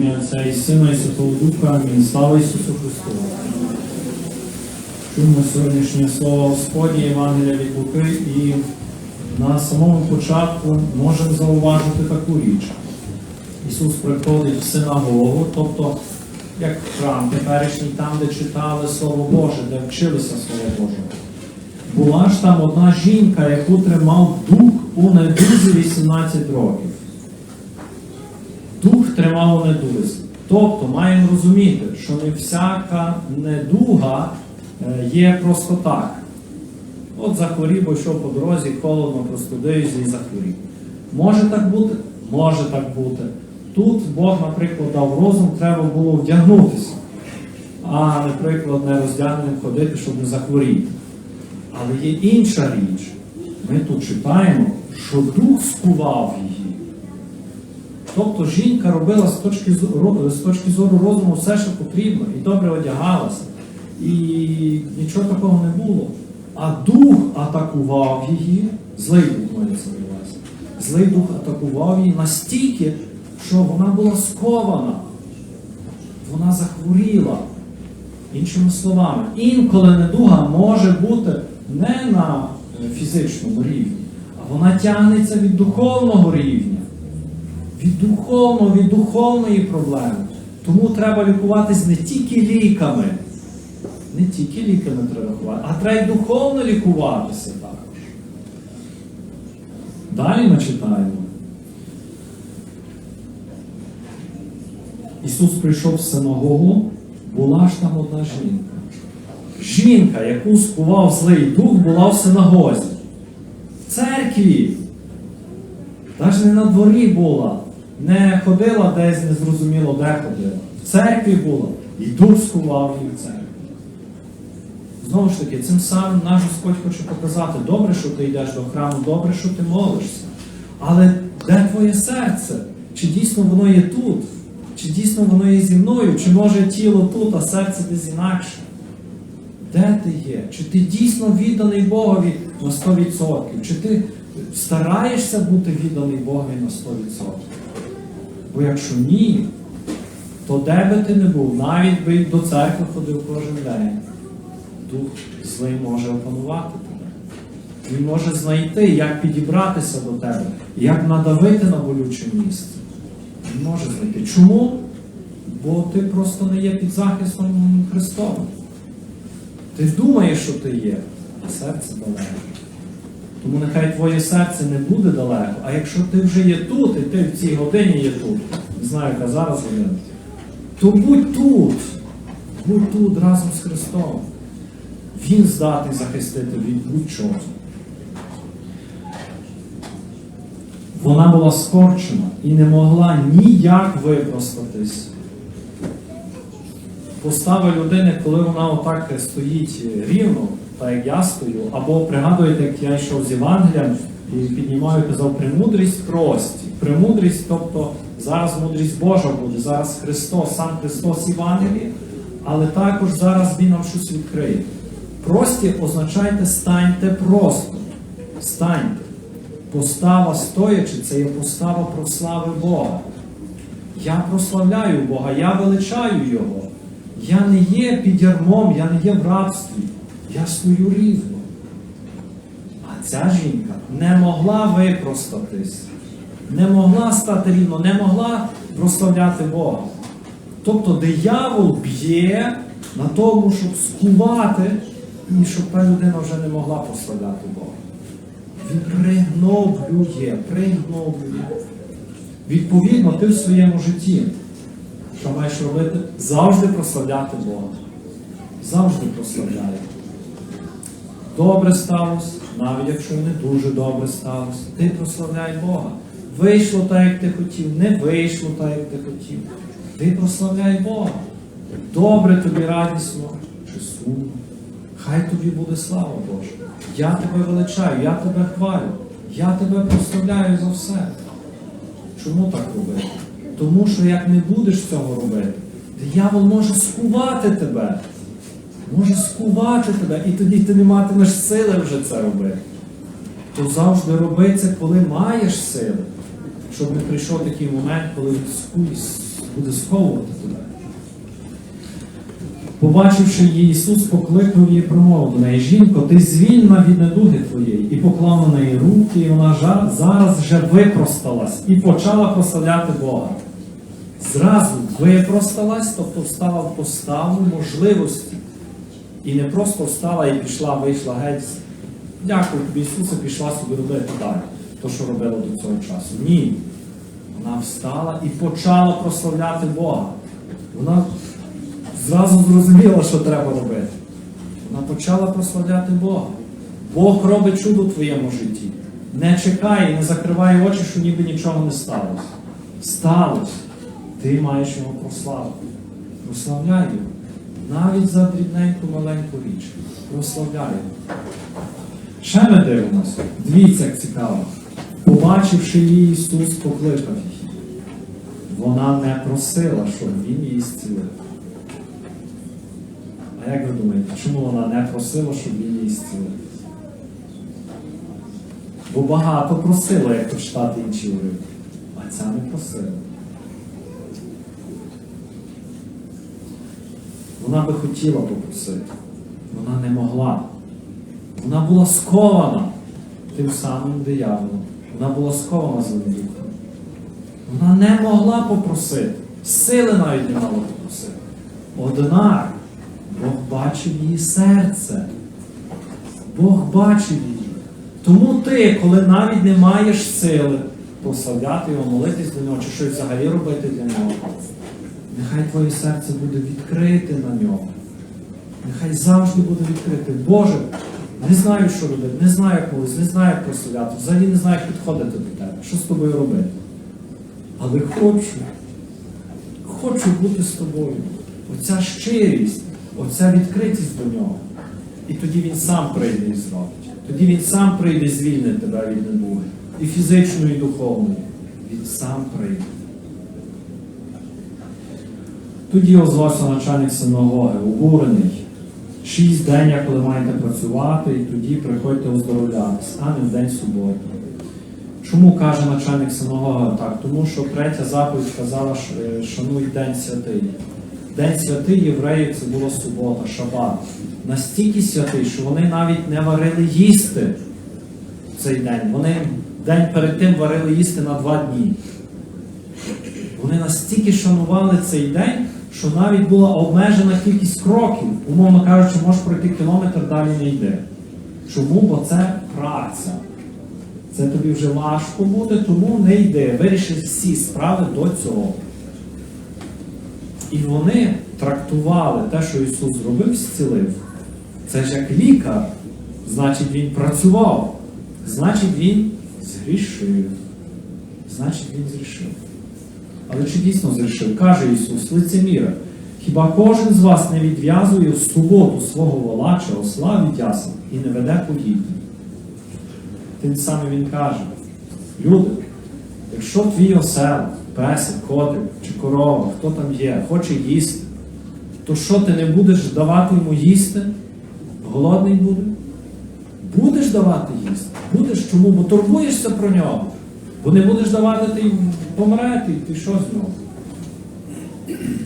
Отця і Сина і Святого Духа. Амінь. Слава Ісусу Христу. Чуємо сьогоднішнє слово Господнє, Євангелія від Луки, і на самому початку можемо зауважити таку річ. Ісус приходить в синагогу, тобто як храм теперішній, там, де читали Слово Боже, де вчилися Слово Боже. Була ж там одна жінка, яку тримав дух у недузі 18 років. Дух тримав у недузі. Тобто маємо розуміти, що не всяка недуга е, є просто так. От захворів, бо йшов по дорозі, холодно, простудився і захворів. Може так бути? Може так бути. Тут Бог, наприклад, дав розум, треба було вдягнутися, а, наприклад, не роздягненим ходити, щоб не захворіти. Але є інша річ. Ми тут читаємо, що дух скував її. Тобто жінка робила з точки зору, з точки зору розуму все, що потрібно, і добре одягалася, і нічого такого не було. А дух атакував її, злий дух мається. Злий дух атакував її настільки, що вона була скована, вона захворіла. Іншими словами, інколи недуга може бути не на е, фізичному рівні, а вона тягнеться від духовного рівня від духовного, від духовної проблеми. Тому треба лікуватись не тільки ліками, не тільки ліками треба лікувати, а треба й духовно лікуватися також. Далі ми читаємо. Ісус прийшов в синагогу, була ж там одна жінка. Жінка, яку скував злий дух, була в синагозі. В церкві. Навіть не на дворі була, не ходила десь незрозуміло де ходила. В церкві була. І дух скував її в церкві. Знову ж таки, цим самим наш Господь хоче показати, добре, що ти йдеш до храму, добре, що ти молишся. Але де твоє серце? Чи дійсно воно є тут? Чи дійсно воно є зі мною? Чи може тіло тут, а серце десь інакше? Де ти є? Чи ти дійсно відданий Богові на 100%? Чи ти стараєшся бути відданий Богові на 100%? Бо якщо ні, то де би ти не був, навіть би до церкви ходив кожен день, дух злий може опанувати тебе. Він може знайти, як підібратися до тебе, як надавити на болюче місце. Він може знайти. Чому? Бо ти просто не є під захистом Христовим. Ти думаєш, що ти є, а серце далеко. Тому нехай твоє серце не буде далеко, а якщо ти вже є тут, і ти в цій годині є тут, не знаю, яка зараз година, то будь тут, будь тут разом з Христом. Він здатний захистити від будь-чого. Вона була скорчена і не могла ніяк випростатись. Постава людини, коли вона отак стоїть рівно, так як я стою, або пригадуєте, як я йшов з Євангелієм і піднімаю, казав, премудрість прості. Премудрість, тобто зараз мудрість Божа буде, зараз Христос, сам Христос Євангеліє, але також зараз Він нам щось відкриє. Прості означайте станьте просто. Станьте. Постава стоячи, це є постава прослави Бога. Я прославляю Бога, я величаю Його. Я не є під ярмом, я не є в рабстві. Я стою рівно. А ця жінка не могла випростатись, не могла стати рівно, не могла прославляти Бога. Тобто диявол б'є на тому, щоб скувати, і щоб та людина вже не могла прославляти Бога. Він пригноблює, пригноблює. Відповідно, ти в своєму житті, що маєш робити, завжди прославляти Бога. Завжди прославляй. Добре сталося, навіть якщо не дуже добре сталося, ти прославляй Бога. Вийшло так, як ти хотів, не вийшло так, як ти хотів. Ти прославляй Бога. Добре тобі радісно чи сумно. Хай тобі буде слава Божа. Я тебе величаю, я тебе хвалю, я тебе прославляю за все. Чому так робити? Тому що як не будеш цього робити, диявол може скувати тебе. Може скувати тебе, і тоді ти не матимеш сили вже це робити. То завжди роби це, коли маєш сили, щоб не прийшов такий момент, коли буде сховувати тебе. Побачивши її, Ісус покликав її промовив до неї, жінко, ти звільна від недуги твоєї, і поклав на неї руки, і вона жа- зараз вже випросталась і почала прославляти Бога. Зразу випросталась, тобто встала в поставу можливості. І не просто встала і пішла, вийшла геть. Дякую тобі, Ісусе, пішла собі робити далі, то, що робила до цього часу. Ні. Вона встала і почала прославляти Бога. Вона зразу зрозуміла, що треба робити. Вона почала прославляти Бога. Бог робить чудо в твоєму житті. Не чекай не закривай очі, що ніби нічого не сталося. Сталося. Ти маєш його прославити. Прославляй його. Навіть за дрібненьку маленьку річ. Прославляй його. Ще ми дивимося. Дивіться, як цікаво. Побачивши її, Ісус покликав її. Вона не просила, щоб Він її зцілив. А як ви думаєте, чому вона не просила, щоб він її зцілив? Бо багато просила, як прочитати інші уривки, а ця не просила. Вона би хотіла попросити, вона не могла. Вона була скована тим самим дияволом. Вона була скована злим духом. Вона не могла попросити. Сили навіть не мала попросити. Однак Бог бачив її серце. Бог бачив її. Тому ти, коли навіть не маєш сили прославляти його, молитись до нього, чи щось взагалі робити для нього, нехай твоє серце буде відкрите на нього. Нехай завжди буде відкрите. Боже, не знаю, що робити, не знаю, молитись, не знаю, як прославляти, взагалі не знаю, як підходити до тебе. Що з тобою робити? Але хочу, хочу бути з тобою. Оця щирість, оця відкритість до нього. І тоді він сам прийде і зробить. Тоді він сам прийде і звільнить тебе від недуги. І фізичної, і духовної. Він сам прийде. Тоді озвався начальник синагоги, обурений. Шість день, як коли маєте працювати, і тоді приходьте оздоровлятись, а не в день суботи. Чому каже начальник синагоги так? Тому що третя заповідь казала, е, шануй день святий. День святий євреїв це була субота, шабат. Настільки святий, що вони навіть не варили їсти в цей день. Вони день перед тим варили їсти на два дні. Вони настільки шанували цей день, що навіть була обмежена кількість кроків. Умовно кажучи, можеш пройти кілометр, далі не йде. Чому? Бо це праця. Це тобі вже важко буде, тому не йди. Виріши всі справи до цього. І вони трактували те, що Ісус зробив, зцілив. Це ж як лікар. Значить, Він працював. Значить, Він згрішив. Значить, Він зрішив. Але чи дійсно зрішив? Каже Ісус, лицеміра, хіба кожен з вас не відв'язує в суботу свого вола чи осла від ясла і не веде подібне? Тим самим Він каже, люди, якщо твій осел, песик, котик чи корова, хто там є, хоче їсти, то що ти не будеш давати йому їсти? Голодний буде? Будеш давати їсти? Будеш чому? Бо турбуєшся про нього. Бо не будеш давати, ти помрете, і ти що з нього?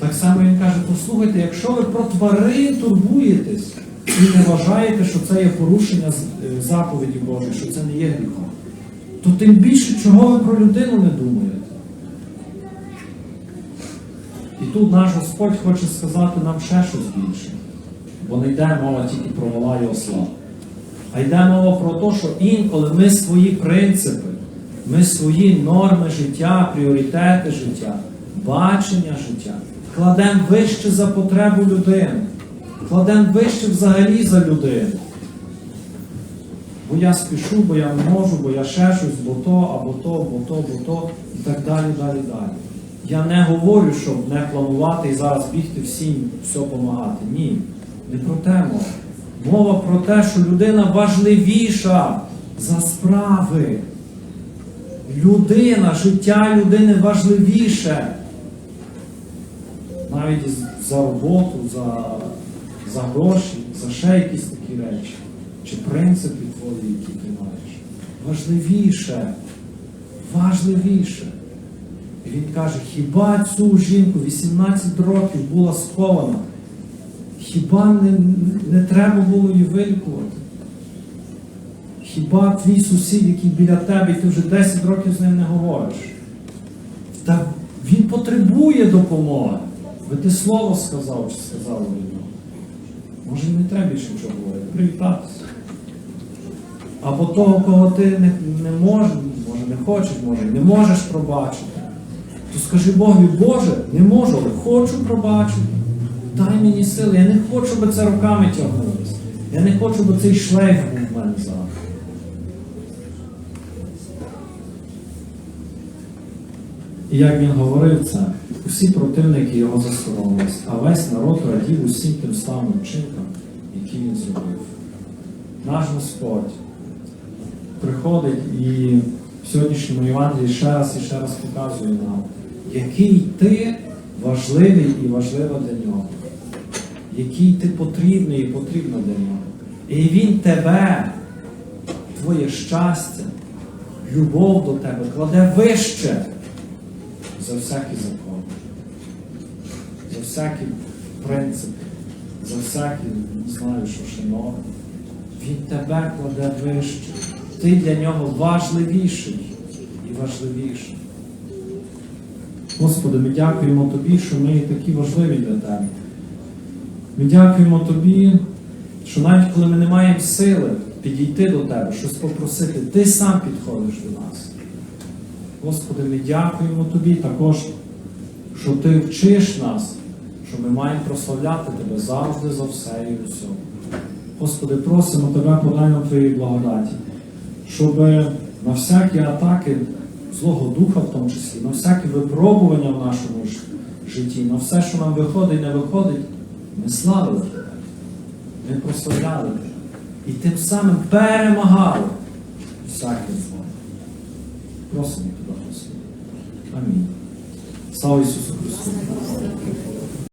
Так само він каже, послухайте, якщо ви про тварин турбуєтесь і не вважаєте, що це є порушення е, заповіді Божої, що це не є гріхом, то тим більше, чого ви про людину не думаєте? І тут наш Господь хоче сказати нам ще щось більше. Бо не йде мова тільки про вола і осла. А йде мова про те, що інколи ми свої принципи, ми свої норми життя, пріоритети життя, бачення життя кладемо вище за потребу людини, кладемо вище взагалі за людину. Бо я спішу, бо я не можу, бо я ще щось, бо то, або то, бо то, бо то, і так далі, далі, далі. Я не говорю, щоб не планувати і зараз бігти всім все допомагати. Ні, не про те мова. Мова про те, що людина важливіша за справи. Людина, життя людини важливіше. Навіть за роботу, за, за гроші, за ще якісь такі речі. Чи принципи твої, які ти маєш. Важливіше. Важливіше. І він каже, хіба цю жінку 18 років була схована? Хіба не, не треба було її вилікувати? Хіба твій сусід, який біля тебе, і ти вже 10 років з ним не говориш? Та він потребує допомоги. Ви ти слово сказав чи від нього? Може не треба більше нічого говорити. Привітатися. Або того, кого ти не, не можеш, може не хочеш, може не можеш пробачити. То скажи Богові, Боже, не можу, але хочу пробачити. Дай мені сили. Я не хочу, щоб це руками тягнулося. Я не хочу, щоб цей шлейф був в мене зараз. І як він говорив це, усі противники його засоромились, а весь народ радів усім тим самим вчинкам, які він зробив. Наш Господь приходить і в сьогоднішньому Євангелії ще раз і ще раз показує нам, який ти важливий і важлива для нього, який ти потрібний і потрібна для нього. І він тебе, твоє щастя, любов до тебе кладе вище за всякий закон, за всякі принципи, за всякі, не знаю, що ще норми. Він тебе кладе вище. Ти для нього важливіший і важливіший. Господи, ми дякуємо Тобі, що ми такі важливі для Тебе. Ми дякуємо Тобі, що навіть коли ми не маємо сили підійти до Тебе, щось попросити, Ти сам підходиш до нас. Господи, ми дякуємо Тобі також, що Ти вчиш нас, що ми маємо прославляти Тебе завжди за все і у всьому. Господи, просимо Тебе, подай нам Твоїй благодаті, щоб на всякі атаки Злого Духа, в тому числі, на всякі випробування в нашому житті, на все, що нам виходить і не виходить, ми славили Тебе, ми прославляли Тебе. І тим самим перемагали всяке зло. Просимо Тебе, Господи. Амінь. Слава Ісусу Христу!